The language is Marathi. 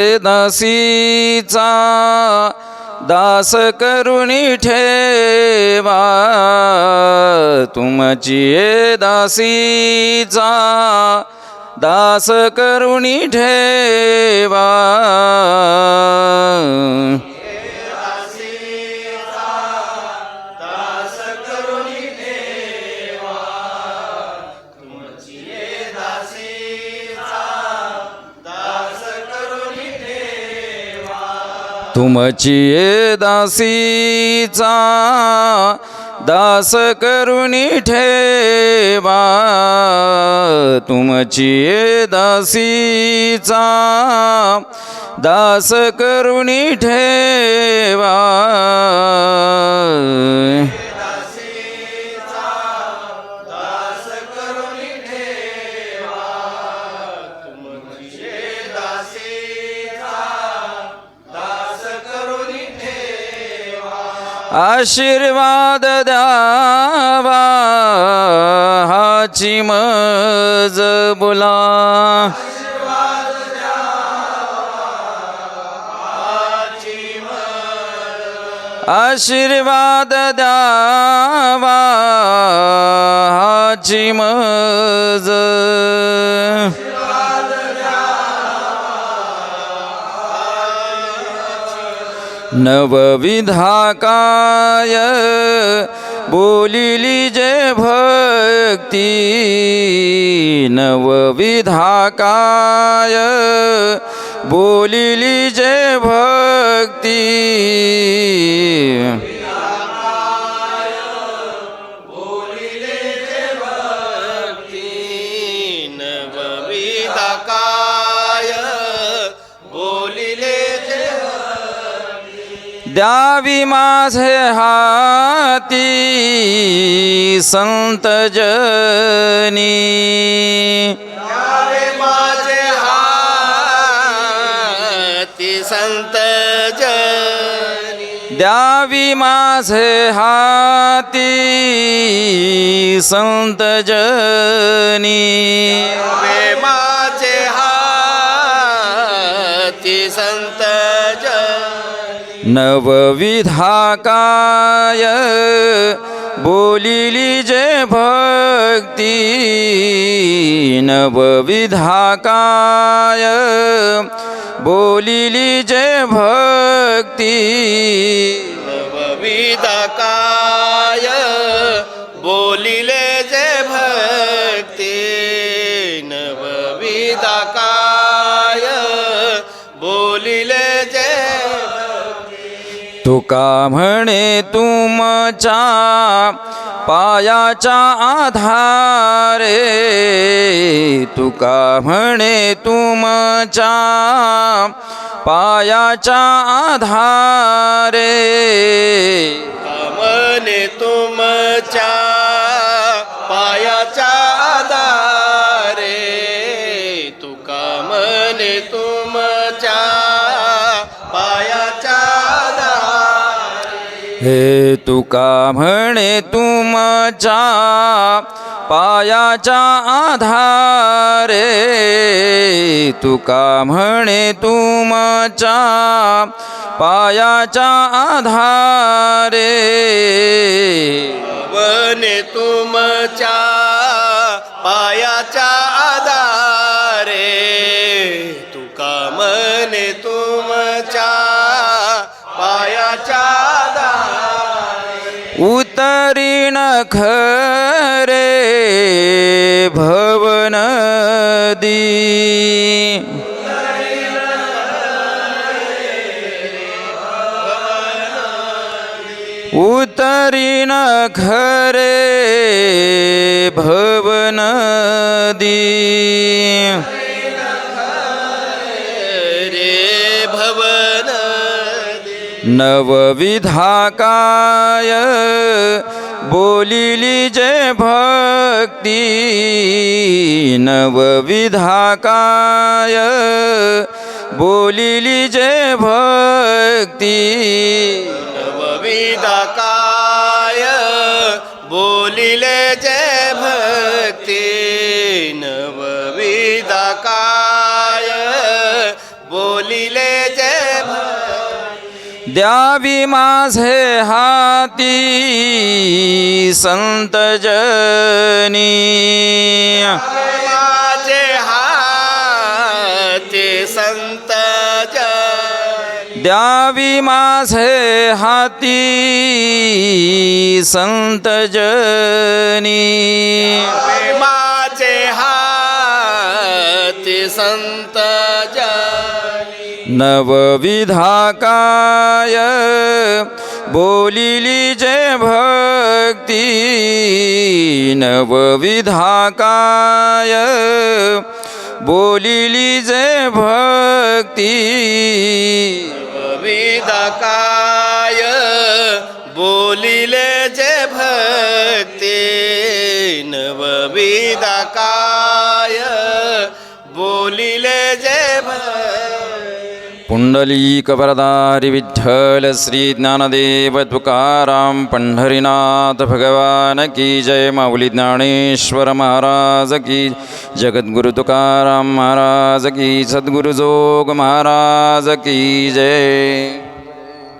दासीचा दास करुणी ठेवा. तुमची दासीचा दास करुणी ठेवा. तुमची ये दासीचा दास करुणी ठेवा. तुमची ये दासीचा दास करुणी ठेवा. आशीर्वाद द्यावा हाची मज बोला. आशीर्वाद द्यावा हाची मज नवविधाकाय बोलिली जे भक्ती नवविधाकाय बोलिली जे भक्ती द्यावी माझे हाती संत जनी. माझे हाती संत जनी. द्यावी माझे हाती संत जनी. नवविधाकाय बोलिली जे भक्ती नवविधाकाय बोलिली जे भक्ती। नवविधाकाय बोलिले जे भक्ती नवविधाकाय तुका म्हणे तुमच्या पायाच्या आधारे? तुका म्हणे तुमच्या पायाच्या आधारे? म्हणे तुमच्या हे तुका म्हणे तुमच्या पायाच्या आधारे? तुका म्हणे तुमच्या पायाच्या आधारे? बने तुमच्या पायाच्या आधारे उतरीन खरे भवनदी उतरीन खरे भवनदी नवविधाकाय बोलिली जे भक्ती नवविधाकाय बोलिली जय भक्ती। नवविधाकाय बोलिले जय भक्ती नवविधाकाय द्यावी माझे हाती संत जनी. माझे हाते संत द्यावी माझे हाती संत जनी. माझे हाते संत नवविधाकाय बोलिली जय भक्ती नवविधाकाय बोलिली जय भक्ती नवविधाकाय काय बोलिले जय भक्ती नवविधाकाय बोलिले जय भक्ती। पुंडलीकवरदारि विठ्ठल श्री ज्ञानदेव तुकाराम पंढरीनाथ भगवान की जय माऊली ज्ञानेश्वर महाराज की जगद्गुरु तुकाराम महाराज की सद्गुरु जोग महाराज की जय।